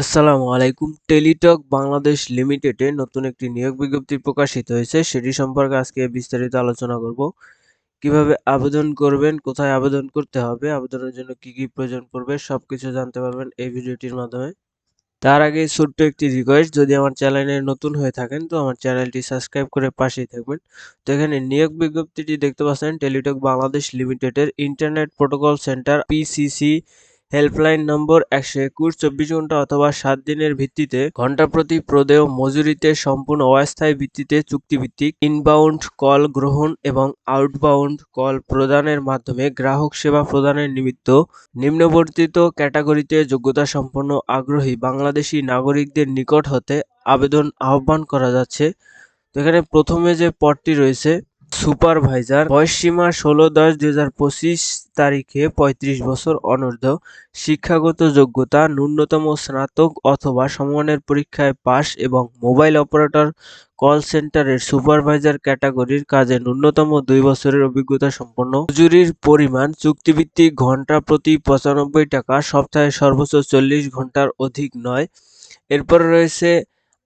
আসসালামু আলাইকুম। টেলিটক বাংলাদেশ লিমিটেডে নতুন একটি নিয়োগ বিজ্ঞপ্তি প্রকাশিত হয়েছে। সেটি সম্পর্কে আজকে বিস্তারিত আলোচনা করব। কীভাবে আবেদন করবেন, কোথায় আবেদন করতে হবে, আবেদনের জন্য কি কি প্রয়োজন পড়বে সব কিছু জানতে পারবেন এই ভিডিওটির মাধ্যমে। তার আগে ছোট্ট একটি রিকোয়েস্ট, যদি আমার চ্যানেলে নতুন হয়ে থাকেন, তো আমার চ্যানেলটি সাবস্ক্রাইব করে পাশেই থাকবেন। তো এখানে নিয়োগ বিজ্ঞপ্তিটি দেখতে পাচ্ছেন, টেলিটক বাংলাদেশ লিমিটেডের internet protocol centre, PCC helpline number একশো একুশ, চব্বিশ ঘণ্টা অথবা সাত দিনের ভিত্তিতে ঘণ্টা প্রতি প্রদেয় মজুরিতে সম্পূর্ণ অস্থায়ী ভিত্তিতে চুক্তিভিত্তিক ইনবাউন্ড কল গ্রহণ এবং আউটবাউন্ড কল প্রদানের মাধ্যমে গ্রাহক সেবা প্রদানের নিমিত্ত নিম্নবর্তিত ক্যাটাগরিতে যোগ্যতা সম্পন্ন আগ্রহী বাংলাদেশি নাগরিকদের নিকট হতে আবেদন আহ্বান করা যাচ্ছে। তো এখানে প্রথমে যে পদটি রয়েছে সুপারভাইজার বয়সসীমা ষোলো দশ দুই হাজার পঁচিশ তারিখে পঁয়ত্রিশ বছর অনূর্ধ্ব। শিক্ষাগত যোগ্যতা ন্যূনতম স্নাতক অথবা সমমানের পরীক্ষায় পাশ এবং মোবাইল অপারেটর কল সেন্টারের সুপারভাইজার ক্যাটাগরির কাজে ন্যূনতম দুই বছরের অভিজ্ঞতা সম্পন্ন। মজুরির পরিমাণ চুক্তিভিত্তিক ঘণ্টা প্রতি পঁচানব্বই টাকা, সপ্তাহে সর্বোচ্চ চল্লিশ ঘণ্টার অধিক নয়। এরপর রয়েছে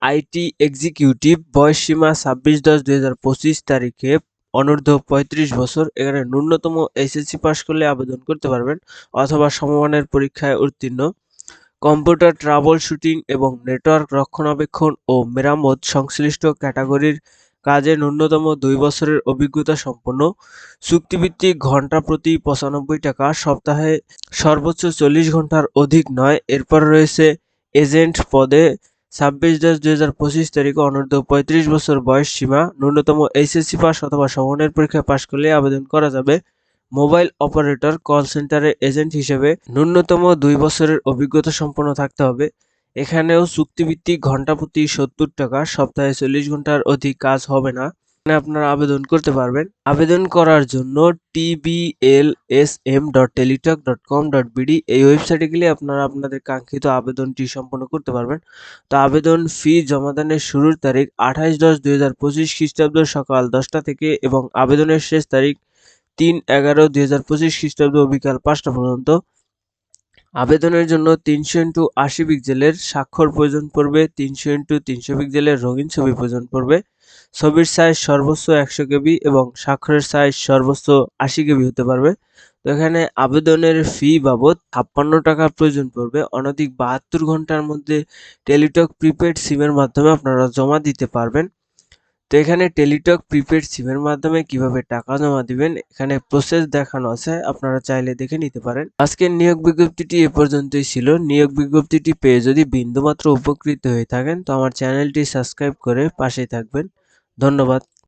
আইটি এক্সিকিউটিভ। বয়সসীমা ছাব্বিশ দশ দুই হাজার পঁচিশ তারিখে অনূর্ধ্ব পঁয়ত্রিশ বছর, এখানে ন্যূনতম এইচএসসি পাস করলে আবেদন করতে পারবেন অথবা সমমানের পরীক্ষায় উত্তীর্ণ। কম্পিউটার ট্রাবল শুটিং এবং নেটওয়ার্ক রক্ষণাবেক্ষণ ও মেরামত সংশ্লিষ্ট ক্যাটাগরির কাজে ন্যূনতম দুই বছরের অভিজ্ঞতা সম্পন্ন। চুক্তিভিত্তিক ঘণ্টা প্রতি পঁচানব্বই টাকা, সপ্তাহে সর্বোচ্চ চল্লিশ ঘণ্টার অধিক নয়। এরপর রয়েছে এজেন্ট পদে ছাব্বিশ দশ দুই হাজার পঁচিশ তারিখে অনূর্ধ্ব পঁয়ত্রিশ বছর বয়স সীমা ন্যূনতম এইচএসসি পাস অথবা সমনের পরীক্ষায় পাশ করলে আবেদন করা যাবে। মোবাইল অপারেটর, কল সেন্টারের এজেন্ট হিসেবে ন্যূনতম দুই বছরের অভিজ্ঞতা সম্পন্ন থাকতে হবে। এখানেও চুক্তিভিত্তিক ঘণ্টা প্রতি সত্তর টাকা, সপ্তাহে চল্লিশ ঘণ্টার অধিক কাজ হবে না। এখানে আপনারা আবেদন করতে পারবেন। আবেদন করার জন্য tblsm dot Teletalk dot com dot BD এই ওয়েবসাইটে গেলে আপনারা আপনাদের কাঙ্ক্ষিত আবেদনটি সম্পন্ন করতে পারবেন। তো আবেদন ফি জমাদানের শুরুর তারিখ আঠাশ দশ দুই হাজার পঁচিশ খ্রিস্টাব্দ সকাল দশটা থেকে এবং আবেদনের শেষ তারিখ তিন এগারো দুই হাজার পঁচিশ খ্রিস্টাব্দ বিকাল পাঁচটা পর্যন্ত। আবেদনের জন্য তিনশো ইন্টু আশি পিক্সেলের স্বাক্ষর প্রয়োজন পড়বে, তিনশো ইন্টু তিনশো পিক্সেলের রঙিন ছবি প্রয়োজন পড়বে। ছবির সাইজ সর্বোচ্চ একশো কেবি এবং স্বাক্ষরের সাইজ সর্বোচ্চ আশি কেবি হতে পারবে। তো এখানে আবেদনের ফি বাবদ ছাপ্পান্ন টাকা প্রয়োজন পড়বে। অনধিক বাহাত্তর ঘণ্টার মধ্যে টেলিটক প্রিপেড সিমের মাধ্যমে আপনারা জমা দিতে পারবেন। তো এখানে টেলিটক প্রিপেড সিমের মাধ্যমে কীভাবে টাকা জমা দিবেন, এখানে প্রসেস দেখানো আছে, আপনারা চাইলে দেখে নিতে পারেন। আজকের নিয়োগ বিজ্ঞপ্তিটি এ পর্যন্তই ছিল। নিয়োগ বিজ্ঞপ্তিটি পেয়ে যদি বিন্দুমাত্র উপকৃত হয়ে থাকেন, তো আমার চ্যানেলটি সাবস্ক্রাইব করে পাশেই থাকবেন। ধন্যবাদ।